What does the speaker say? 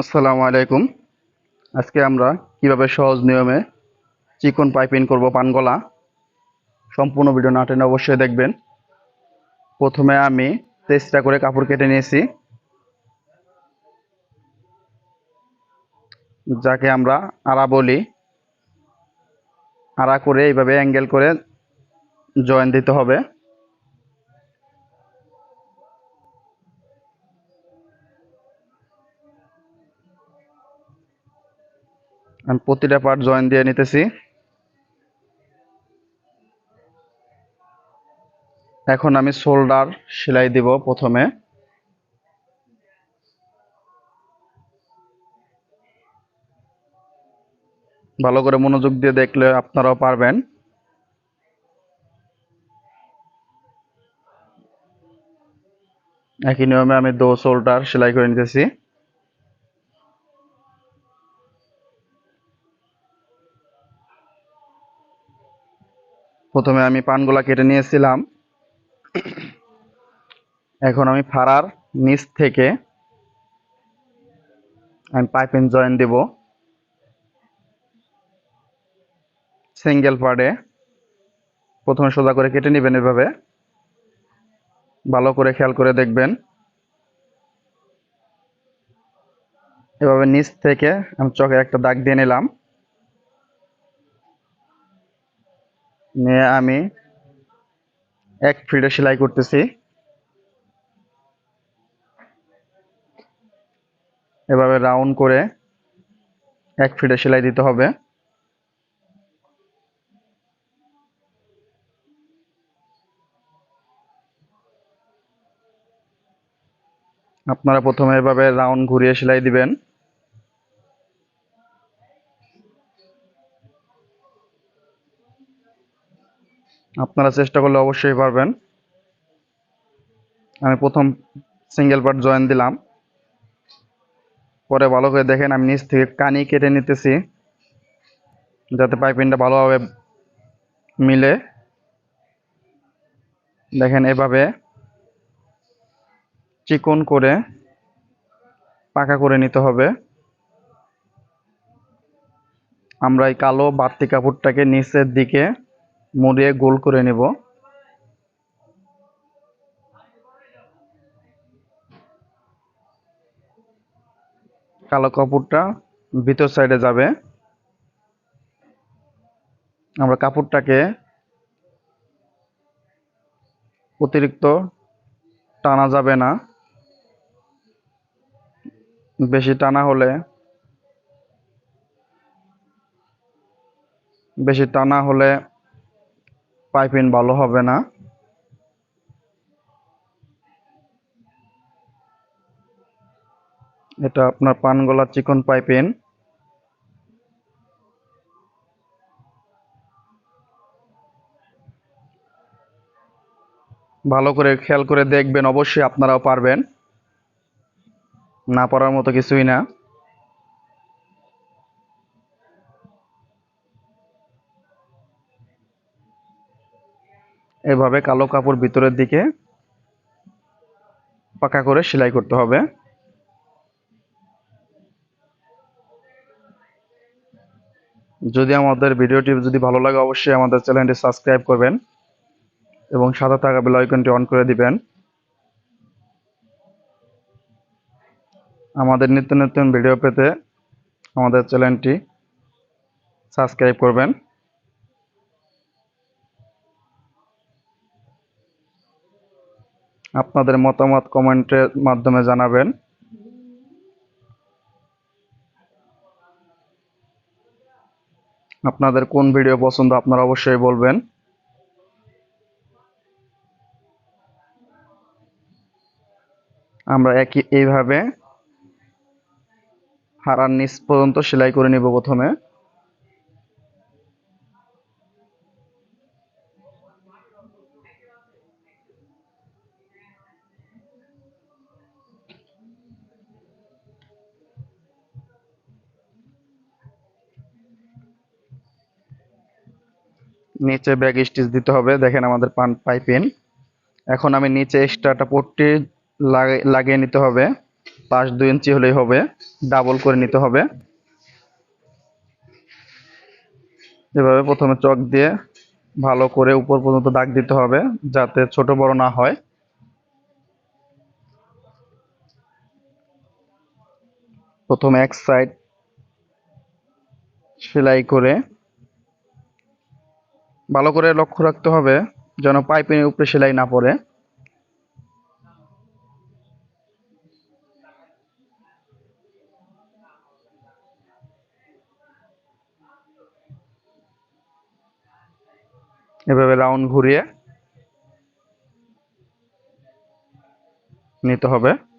আসসালামু আলাইকুম। আজকে আমরা কীভাবে সহজ নিয়মে চিকন পাইপিং করব পানগলা সম্পূর্ণ ভিডিও না টেনে অবশ্যই দেখবেন। প্রথমে আমি তেইশটা করে কাপড় কেটে নিয়েছি। যাকে আমরা আড়া বলি, আড়া করে এইভাবে অ্যাঙ্গেল করে জয়েন দিতে হবে। আমি প্রতিটা পার্ট জয়েন দিয়ে নিতেছি। এখন আমি শোল্ডার সেলাই দিব প্রথমে। ভালো করে মনোযোগ দিয়ে দেখলে আপনারাও পারবেন। একই নিয়মে আমি দো শোল্ডার সেলাই করে নিতেছি। প্রথমে আমি পানগুলা কেটে নিয়েছিলাম। এখন আমি ফাড়ার নিচ থেকে আমি পাইপিং জয়েন দেব। সিঙ্গেল পার্টে। প্রথমে সোজা করে কেটে নেবেন এভাবে। ভালো করে খেয়াল করে দেখবেন। এভাবে নিচ থেকে আমি চকে একটা দাগ দিয়ে নিলাম। নিয়ে আমি এক ফিটে সেলাই করতেছি। এভাবে রাউন্ড করে এক ফিটে সেলাই দিতে হবে। আপনারা প্রথমে এভাবে রাউন্ড ঘুরিয়ে সেলাই দিবেন। আপনারা চেষ্টা করলে অবশ্যই পারবেন। আমি প্রথম সিঙ্গেল পার্ট জয়েন দিলাম। পরে ভালো করে দেখেন, আমি নিচ থেকে কানি কেটে নিতেছি, যাতে পাইপিংটা ভালোভাবে মিলে। দেখেন এভাবে চিকন করে পাকা করে নিতে হবে। আমরা এই কালো বাড়তি কাপড়টাকে নিচের দিকে মুড়িয়ে গোল করে নেব। কালো কাপড়টা ভিতর সাইডে যাবে। আমরা কাপড়টাকে অতিরিক্ত টানা যাবে না। বেশি টানা হলে বেশি টানা হলে পাইপিং ভালো হবে না। এটা আপনার পানগলা চিকন পাইপিং। ভালো করে খেয়াল করে দেখবেন, অবশ্যই আপনারাও পারবেন। না পারার মতো কিছুই না। এভাবে কালো কাপড় ভিতরের দিকে পাকা করে সেলাই করতে হবে। যদি আমাদের ভিডিওটি যদি ভালো লাগে, অবশ্যই আমাদের চ্যানেলটি সাবস্ক্রাইব করবেন এবং সাদা থাকা বেল আইকনটি অন করে দিবেন। আমাদের নিত্য নতুন ভিডিও পেতে আমাদের চ্যানেলটি সাবস্ক্রাইব করবেন। আপনাদের মতামত কমেন্টের মাধ্যমে জানাবেন। আপনাদের কোন ভিডিও পছন্দ আপনারা অবশ্যই বলবেন। আমরা একই এইভাবে হারার নিচ পর্যন্ত সেলাই করে নিব প্রথমে। নিচে ব্যাগ স্টিচ দিতে হবে। দেখেন আমাদের পান পাইপিং। এখন আমি নিচে এক্সট্রাটা পট্টি লাগিয়ে নিতে হবে। পাঁচ দুই ইঞ্চি হলেই হবে। ডাবল করে নিতে হবে। এভাবে প্রথমে চক দিয়ে ভালো করে উপর পর্যন্ত দাগ দিতে হবে, যাতে ছোট বড় না হয়। প্রথমে এক সাইড সেলাই করে ভালো করে লক্ষ্য রাখতে হবে যেন পাইপের উপরে সেলাই না পড়ে। এভাবে রাউন্ড ঘুরিয়ে নিতে হবে।